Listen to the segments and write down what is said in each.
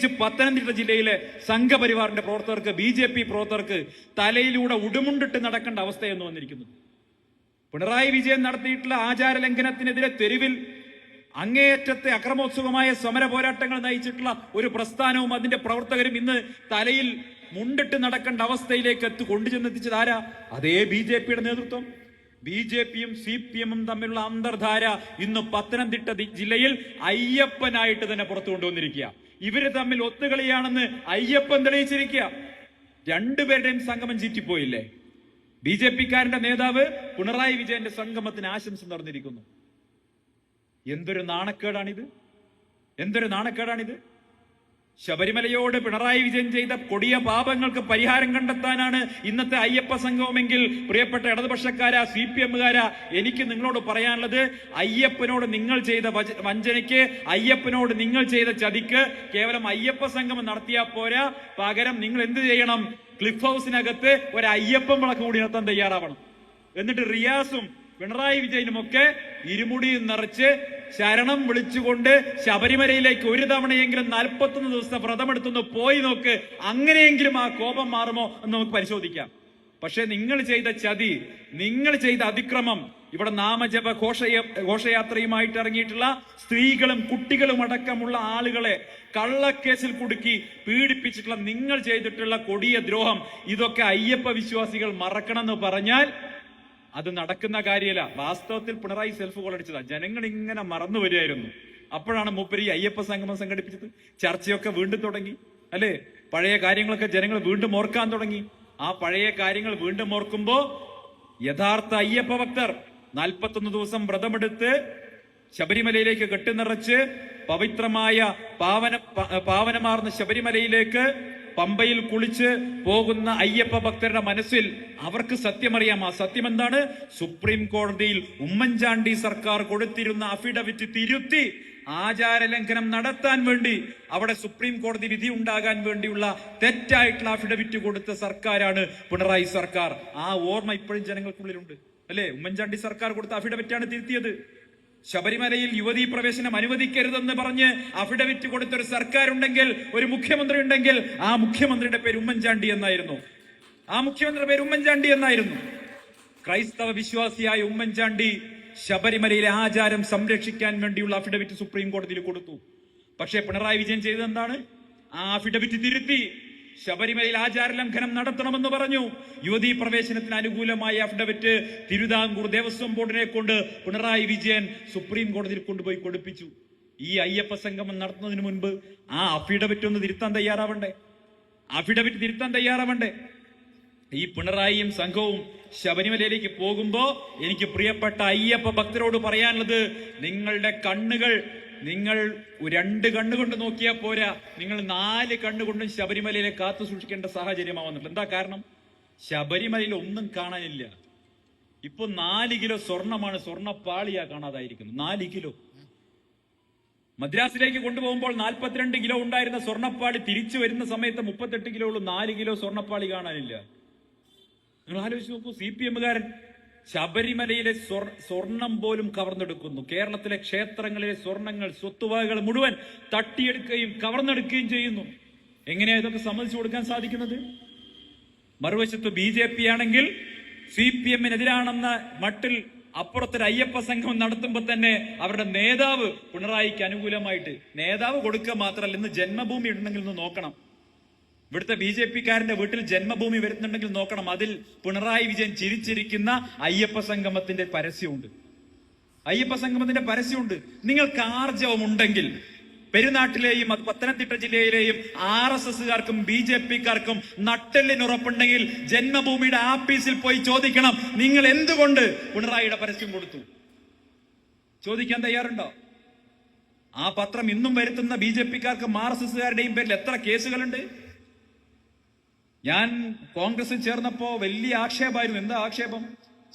പ്രത്യേകിച്ച് പത്തനംതിട്ട ജില്ലയിലെ സംഘപരിവാറിന്റെ പ്രവർത്തകർക്ക് ബി ജെ പി പ്രവർത്തകർക്ക് തലയിലൂടെ ഉടുമുണ്ടിട്ട് നടക്കേണ്ട അവസ്ഥയെന്ന് വന്നിരിക്കുന്നു. പിണറായി വിജയൻ നടത്തിയിട്ടുള്ള ആചാര ലംഘനത്തിനെതിരെ തെരുവിൽ അങ്ങേയറ്റത്തെ അക്രമോത്സുകമായ സമര പോരാട്ടങ്ങൾ നയിച്ചിട്ടുള്ള ഒരു പ്രസ്ഥാനവും അതിന്റെ പ്രവർത്തകരും ഇന്ന് തലയിൽ മുണ്ടിട്ട് നടക്കേണ്ട അവസ്ഥയിലേക്ക് എത്തി കൊണ്ടുചെന്നെത്തിച്ചത് ആരാ? അതേ ബി ജെ പിയുടെ നേതൃത്വം. ബി ജെ പിയും സി പി എമ്മും തമ്മിലുള്ള അന്തർധാര ഇന്ന് പത്തനംതിട്ട ജില്ലയിൽ അയ്യപ്പനായിട്ട് തന്നെ പുറത്തു കൊണ്ടുവന്നിരിക്കുക ഇവർ തമ്മിൽ ഒത്തുകളിയാണെന്ന് അയ്യപ്പൻ തെളിയിച്ചിരിക്കുക. രണ്ടുപേരുടെയും സംഗമം ചീറ്റിപ്പോയില്ലേ? ബി ജെ പിക്കാരന്റെ നേതാവ് പിണറായി വിജയന്റെ സംഗമത്തിന് ആശംസ നടന്നിരിക്കുന്നു എന്തൊരു നാണക്കേടാണിത്? എന്തൊരു നാണക്കേടാണിത്? ശബരിമലയോട് പിണറായി വിജയൻ ചെയ്ത കൊടിയ പാപങ്ങൾക്ക് പരിഹാരം കണ്ടെത്താനാണ് ഇന്നത്തെ അയ്യപ്പ സംഘവുമെങ്കിൽ പ്രിയപ്പെട്ട ഇടതുപക്ഷക്കാരാ സി പി എമ്മുകാരാ എനിക്ക് നിങ്ങളോട് പറയാനുള്ളത് അയ്യപ്പനോട് നിങ്ങൾ ചെയ്ത വഞ്ചനയ്ക്ക് അയ്യപ്പനോട് നിങ്ങൾ ചെയ്ത ചതിക്ക് കേവലം അയ്യപ്പ സംഗമം നടത്തിയാൽ പോരാ. പകരം നിങ്ങൾ എന്ത് ചെയ്യണം? ക്ലിഫ് ഹൗസിനകത്ത് ഒരു അയ്യപ്പൻ വിളക്ക് കൂടി നടത്താൻ തയ്യാറാവണം. എന്നിട്ട് റിയാസും പിണറായി വിജയനും ഒക്കെ ഇരുമുടിയും നിറച്ച് ശരണം വിളിച്ചുകൊണ്ട് ശബരിമലയിലേക്ക് ഒരു തവണയെങ്കിലും നാൽപ്പത്തൊന്ന് ദിവസത്തെ വ്രതമെടുത്തൊന്ന് പോയി നോക്ക്. അങ്ങനെയെങ്കിലും ആ കോപം മാറുമോ എന്ന് നമുക്ക് പരിശോധിക്കാം. പക്ഷെ നിങ്ങൾ ചെയ്ത ചതി നിങ്ങൾ ചെയ്ത അതിക്രമം ഇവിടെ നാമജപ ഘോഷയ ഘോഷയാത്രയുമായിട്ട് ഇറങ്ങിയിട്ടുള്ള സ്ത്രീകളും കുട്ടികളും അടക്കമുള്ള ആളുകളെ കള്ളക്കേസിൽ കുടുക്കി പീഡിപ്പിച്ചിട്ടുള്ള നിങ്ങൾ ചെയ്തിട്ടുള്ള കൊടിയ ദ്രോഹം ഇതൊക്കെ അയ്യപ്പ വിശ്വാസികൾ മറക്കണം എന്ന് പറഞ്ഞാൽ അത് നടക്കുന്ന കാര്യമല്ല. വാസ്തവത്തിൽ പിണറായി സെൽഫ് കോൾ അടിച്ചതാ. ജനങ്ങൾ ഇങ്ങനെ മറന്നു വരികയായിരുന്നു. അപ്പോഴാണ് മൂപ്പരി അയ്യപ്പ സംഗമം സംഘടിപ്പിച്ചത്. ചർച്ചയൊക്കെ വീണ്ടും തുടങ്ങി. അല്ലേ? പഴയ കാര്യങ്ങളൊക്കെ ജനങ്ങൾ വീണ്ടും ഓർക്കാൻ തുടങ്ങി. ആ പഴയ കാര്യങ്ങൾ വീണ്ടും ഓർക്കുമ്പോ യഥാർത്ഥ അയ്യപ്പ ഭക്തർ നാൽപ്പത്തൊന്ന് ദിവസം വ്രതമെടുത്ത് ശബരിമലയിലേക്ക് കെട്ടിനിറച്ച് പവിത്രമായ പാവന പാവനമാർന്ന ശബരിമലയിലേക്ക് പമ്പയിൽ കുളിച്ച് പോകുന്ന അയ്യപ്പ ഭക്തരുടെ മനസ്സിൽ അവർക്ക് സത്യമറിയാം. ആ സത്യം എന്താണ് സുപ്രീം കോടതിയിൽ ഉമ്മൻചാണ്ടി സർക്കാർ കൊടുത്തിരുന്ന അഫിഡവിറ്റ് തിരുത്തി ആചാര ലംഘനം നടത്താൻ വേണ്ടി അവിടെ സുപ്രീം കോടതി വിധി ഉണ്ടാകാൻ വേണ്ടിയുള്ള തെറ്റായിട്ടുള്ള അഫിഡവിറ്റ് കൊടുത്ത സർക്കാരാണ് പിണറായി സർക്കാർ. ആ ഓർമ്മ ഇപ്പോഴും ജനങ്ങൾക്കുള്ളിലുണ്ട്. അല്ലേ? ഉമ്മൻചാണ്ടി സർക്കാർ കൊടുത്ത അഫിഡവിറ്റാണ് തിരുത്തിയത്. ശബരിമലയിൽ യുവതീ പ്രവേശനം അനുവദിക്കരുതെന്ന് പറഞ്ഞ് അഫിഡവിറ്റ് കൊടുത്തൊരു സർക്കാർ ഉണ്ടെങ്കിൽ ഒരു മുഖ്യമന്ത്രി ഉണ്ടെങ്കിൽ ആ മുഖ്യമന്ത്രിയുടെ പേര് ഉമ്മൻചാണ്ടി എന്നായിരുന്നു. ആ മുഖ്യമന്ത്രിയുടെ പേര് ഉമ്മൻചാണ്ടി എന്നായിരുന്നു. ക്രൈസ്തവ വിശ്വാസിയായ ഉമ്മൻചാണ്ടി ശബരിമലയിലെ ആചാരം സംരക്ഷിക്കാൻ വേണ്ടിയുള്ള അഫിഡവിറ്റ് സുപ്രീം കോടതിയിൽ കൊടുത്തു. പക്ഷേ പിണറായി വിജയൻ ചെയ്തത് എന്താണ് ആ അഫിഡവിറ്റ് തിരുത്തി. ശബരിമലയിൽ ആചാര ലംഘനം നടത്തണമെന്ന് പറഞ്ഞു. യുവതീ പ്രവേശനത്തിന് അനുകൂലമായ അഫിഡവിറ്റ് തിരുവിതാംകൂർ ദേവസ്വം ബോർഡിനെ കൊണ്ട് പിണറായി വിജയൻ സുപ്രീം കോടതിയിൽ കൊണ്ടുപോയി കൊടുപ്പിച്ചു. ഈ അയ്യപ്പ സംഗമം നടത്തുന്നതിന് മുൻപ് ആ അഫിഡവിറ്റ് ഒന്ന് തിരുത്താൻ തയ്യാറാവണ്ടേ? അഫിഡവിറ്റ് തിരുത്താൻ തയ്യാറാവണ്ടേ? ഈ പിണറായിയും സംഘവും ശബരിമലയിലേക്ക് പോകുമ്പോ എനിക്ക് പ്രിയപ്പെട്ട അയ്യപ്പ ഭക്തരോട് പറയാനുള്ളത് നിങ്ങളുടെ കണ്ണുകൾ നിങ്ങൾ രണ്ട് കണ്ണുകൊണ്ട് നോക്കിയാൽ പോരാ. നിങ്ങൾ നാല് കണ്ണുകൊണ്ടും ശബരിമലയിലെ കാത്തു സൂക്ഷിക്കേണ്ട സാഹചര്യമാണ് എന്താ കാരണം? ശബരിമലയിൽ ഒന്നും കാണാനില്ല. ഇപ്പൊ നാല് കിലോ സ്വർണമാണ് സ്വർണപ്പാളിയാ കാണാതായിരിക്കുന്നത്. നാല് കിലോ. മദ്രാസിലേക്ക് കൊണ്ടുപോകുമ്പോൾ നാൽപ്പത്തിരണ്ട് കിലോ ഉണ്ടായിരുന്ന സ്വർണപ്പാളി തിരിച്ചു വരുന്ന സമയത്ത് മുപ്പത്തെട്ട് കിലോ ഉള്ളൂ. നാല് കിലോ സ്വർണപ്പാളി കാണാനില്ല. നിങ്ങൾ ആലോചിച്ച് നോക്കൂ സി പി എമ്മുകാരൻ ശബരിമലയിലെ സ്വർ- സ്വർണം പോലും കവർന്നെടുക്കുന്നു. കേരളത്തിലെ ക്ഷേത്രങ്ങളിലെ സ്വർണങ്ങൾ സ്വത്തുവകകൾ മുഴുവൻ തട്ടിയെടുക്കുകയും കവർന്നെടുക്കുകയും ചെയ്യുന്നു. എങ്ങനെയാ ഇതൊക്കെ സമ്മതിച്ചു കൊടുക്കാൻ സാധിക്കുന്നത്? മറുവശത്ത് ബി ജെ പി ആണെങ്കിൽ സി പി എമ്മിനെതിരാണെന്ന മട്ടിൽ അപ്പുറത്തൊരു അയ്യപ്പ സംഘം നടത്തുമ്പോൾ തന്നെ അവരുടെ നേതാവ് പിണറായിക്ക് അനുകൂലമായിട്ട് നേതാവ് കൊടുക്കുക മാത്രമല്ല ഇന്ന് ജന്മഭൂമി ഉണ്ടെങ്കിൽ നോക്കണം. ഇവിടുത്തെ ബി ജെ പിക്കാരന്റെ വീട്ടിൽ ജന്മഭൂമി വരുന്നുണ്ടെങ്കിൽ നോക്കണം. അതിൽ പിണറായി വിജയൻ ചിരിച്ചിരിക്കുന്ന അയ്യപ്പ സംഗമത്തിന്റെ പരസ്യമുണ്ട്. അയ്യപ്പ സംഗമത്തിന്റെ പരസ്യമുണ്ട്. നിങ്ങൾക്ക് ആർജവം ഉണ്ടെങ്കിൽ പെരുനാട്ടിലെയും പത്തനംതിട്ട ജില്ലയിലെയും ആർ എസ് എസുകാർക്കും ബി ജെ പിക്കാർക്കും നട്ടെല്ലിനുറപ്പുണ്ടെങ്കിൽ ജന്മഭൂമിയുടെ ആപ്പീസിൽ പോയി ചോദിക്കണം നിങ്ങൾ എന്തുകൊണ്ട് പിണറായിയുടെ പരസ്യം കൊടുത്തു? ചോദിക്കാൻ തയ്യാറുണ്ടോ? ആ പത്രം ഇന്നും വരുത്തുന്ന ബി ജെ പിക്കാർക്കും ആർ എസ് എസുകാരുടെയും പേരിൽ എത്ര കേസുകളുണ്ട്? ഞാൻ കോൺഗ്രസിൽ ചേർന്നപ്പോ വലിയ ആക്ഷേപമായിരുന്നു. എന്താ ആക്ഷേപം?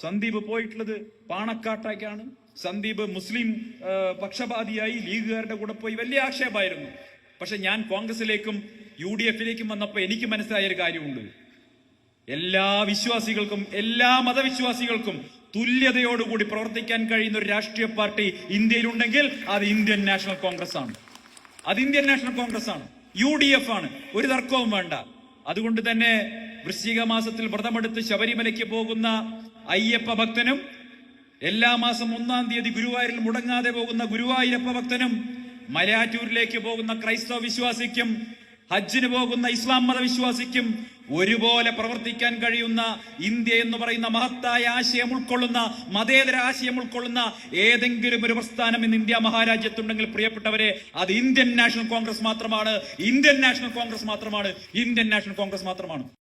സന്ദീപ് പോയിട്ടുള്ളത് പാണക്കാട്ടേക്കാണ്. സന്ദീപ് മുസ്ലിം പക്ഷപാതിയായി ലീഗുകാരുടെ കൂടെ പോയി വലിയ ആക്ഷേപമായിരുന്നു. പക്ഷെ ഞാൻ കോൺഗ്രസിലേക്കും യു ഡി എഫിലേക്കും വന്നപ്പോൾ എനിക്ക് മനസ്സിലായ ഒരു കാര്യമുണ്ട്. എല്ലാ വിശ്വാസികൾക്കും എല്ലാ മതവിശ്വാസികൾക്കും തുല്യതയോടുകൂടി പ്രവർത്തിക്കാൻ കഴിയുന്ന ഒരു രാഷ്ട്രീയ പാർട്ടി ഇന്ത്യയിലുണ്ടെങ്കിൽ അത് ഇന്ത്യൻ നാഷണൽ കോൺഗ്രസ് ആണ് അത് ഇന്ത്യൻ നാഷണൽ കോൺഗ്രസ് ആണ് യു ഡി എഫ് ആണ് ഒരു തർക്കവും വേണ്ട. അതുകൊണ്ട് തന്നെ വൃശ്ചിക മാസത്തിൽ വ്രതമെടുത്ത് ശബരിമലയ്ക്ക് പോകുന്ന അയ്യപ്പ ഭക്തനും എല്ലാ മാസം ഒന്നാം തീയതി ഗുരുവായൂരിൽ മുടങ്ങാതെ പോകുന്ന ഗുരുവായൂരപ്പ ഭക്തനും മലയാറ്റൂരിലേക്ക് പോകുന്ന ക്രൈസ്തവ വിശ്വാസിക്കും ഹജ്ജിന് പോകുന്ന ഇസ്ലാം മത വിശ്വാസിക്കും ഒരുപോലെ പ്രവർത്തിക്കാൻ കഴിയുന്ന ഇന്ത്യ എന്ന് പറയുന്ന മഹത്തായ ആശയം ഉൾക്കൊള്ളുന്ന മതേതര ആശയം ഉൾക്കൊള്ളുന്ന ഏതെങ്കിലും ഒരു പ്രസ്ഥാനം ഇന്ന് ഇന്ത്യ മഹാരാജ്യത്തുണ്ടെങ്കിൽ പ്രിയപ്പെട്ടവരെ അത് ഇന്ത്യൻ നാഷണൽ കോൺഗ്രസ് മാത്രമാണ്. ഇന്ത്യൻ നാഷണൽ കോൺഗ്രസ് മാത്രമാണ്. ഇന്ത്യൻ നാഷണൽ കോൺഗ്രസ് മാത്രമാണ്.